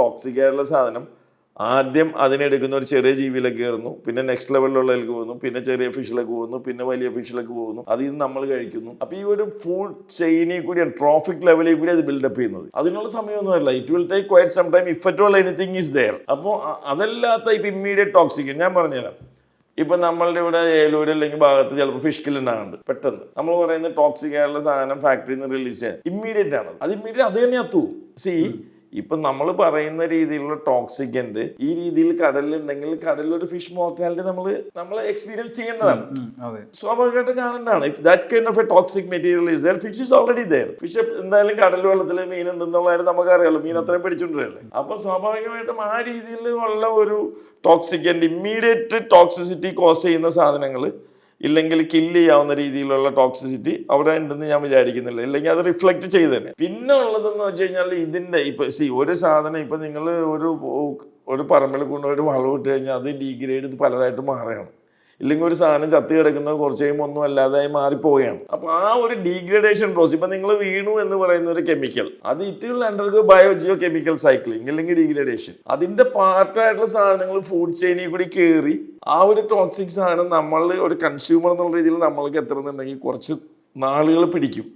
Toxic ആയിട്ടുള്ള സാധനം. ആദ്യം അതിനെടുക്കുന്ന ഒരു ചെറിയ ജീവിയിലേക്ക് കയറുന്നു. പിന്നെ നെക്സ്റ്റ് ലെവലിലുള്ളതിലേക്ക് പോകുന്നു. പിന്നെ ചെറിയ ഫിഷിലേക്ക് പോകുന്നു. പിന്നെ വലിയ ഫിഷിലേക്ക് പോകുന്നു. അതിൽ നിന്ന് നമ്മൾ കഴിക്കുന്നു. അപ്പൊ ഈ ഒരു ഫുഡ് ചെയിനിൽ കൂടിയാണ് ട്രോഫിക് ലെവലിൽ കൂടി അത് ബിൽഡപ്പ് ചെയ്യുന്നത്. അതിനുള്ള സമയമൊന്നും അല്ല it will take quite some time if at all anything is there അപ്പോൾ അതല്ലാത്ത ഇപ്പൊ ഇമ്മീഡിയറ്റ് ടോക്സിക് ഞാൻ പറഞ്ഞുതരാം. ഇപ്പൊ നമ്മളുടെ ഇവിടെ ഏലൂര് അല്ലെങ്കിൽ ഭാഗത്ത് ചിലപ്പോൾ ഫിഷ് കിൽ ഉണ്ടാകുന്നുണ്ട് പെട്ടെന്ന്. നമ്മൾ പറയുന്ന ടോക്സിക് ആയിട്ടുള്ള സാധനം ഫാക്ടറിയിൽ നിന്ന് റിലീസ് ചെയ്യാൻ. ഇമ്മീഡിയറ്റ് ആണ്. അത് ഇമ്മീഡിയറ്റ് അത് തന്നെ അത്തു സി ഇപ്പൊ നമ്മൾ പറയുന്ന രീതിയിലുള്ള ടോക്സിക്കന്റ് ഈ രീതിയിൽ കടലിലുണ്ടെങ്കിൽ കടലിൽ ഒരു ഫിഷ് മോർട്ടാലിറ്റി നമ്മൾ നമ്മൾ എക്സ്പീരിയൻസ് ചെയ്യേണ്ടതാണ് സ്വാഭാവികമായിട്ടും കാണേണ്ടതാണ് if that kind of a toxic material is there fish is already there fish എന്തായാലും കടൽ വെള്ളത്തിൽ മീൻ ഉണ്ടെന്നുള്ള കാര്യം നമുക്കറിയാമല്ലോ മീൻ അത്രയും പിടിച്ചോണ്ടിരല്ലേ അപ്പൊ സ്വാഭാവികമായിട്ടും ആ രീതിയിൽ ഉള്ള ഒരു ടോക്സിക്കന്റ് ഇമ്മീഡിയറ്റ് ടോക്സിസിറ്റി കോസ് ചെയ്യുന്ന സാധനങ്ങൾ ഇല്ലെങ്കിൽ കില്ല് ചെയ്യാവുന്ന രീതിയിലുള്ള ടോക്സിസിറ്റി അവിടെ ഉണ്ടെന്ന് ഞാൻ വിചാരിക്കുന്നില്ല. ഇല്ലെങ്കിൽ അത് റിഫ്ലക്റ്റ് ചെയ്ത് തന്നെ പിന്നെ ഉള്ളതെന്ന് വെച്ച് കഴിഞ്ഞാൽ ഇതിന്റെ ഇപ്പം സി ഒരു സാധനം ഇപ്പം നിങ്ങൾ ഒരു ഒരു പറമ്പിൽ കൊണ്ട് ഒരു വളം ഇട്ട് കഴിഞ്ഞാൽ അത് ഡീഗ്രേഡ് പലതായിട്ട് മാറുകയാണ്. ഇല്ലെങ്കിൽ ഒരു സാധനം ചത്ത് കിടക്കുന്ന കുറച്ച് കഴിയുമ്പോൾ ഒന്നും അല്ലാതായി മാറിപ്പോവുകയാണ്. അപ്പൊ ആ ഒരു ഡീഗ്രഡേഷൻ പ്രോസസ് ഇപ്പൊ നിങ്ങൾ വീണു എന്ന് പറയുന്ന ഒരു കെമിക്കൽ അത് it will undergo biogeochemical cycling അല്ലെങ്കിൽ ഡീഗ്രഡേഷൻ അതിന്റെ പാർട്ടായിട്ടുള്ള സാധനങ്ങൾ ഫുഡ് ചെയിനിൽ കൂടി കയറി ആ ഒരു ടോക്സിക് സാധനം നമ്മൾ ഒരു കൺസ്യൂമർ എന്നുള്ള രീതിയിൽ നമ്മൾക്ക് എത്തണമെന്നുണ്ടെങ്കിൽ കുറച്ച് നാളുകൾ പിടിക്കും.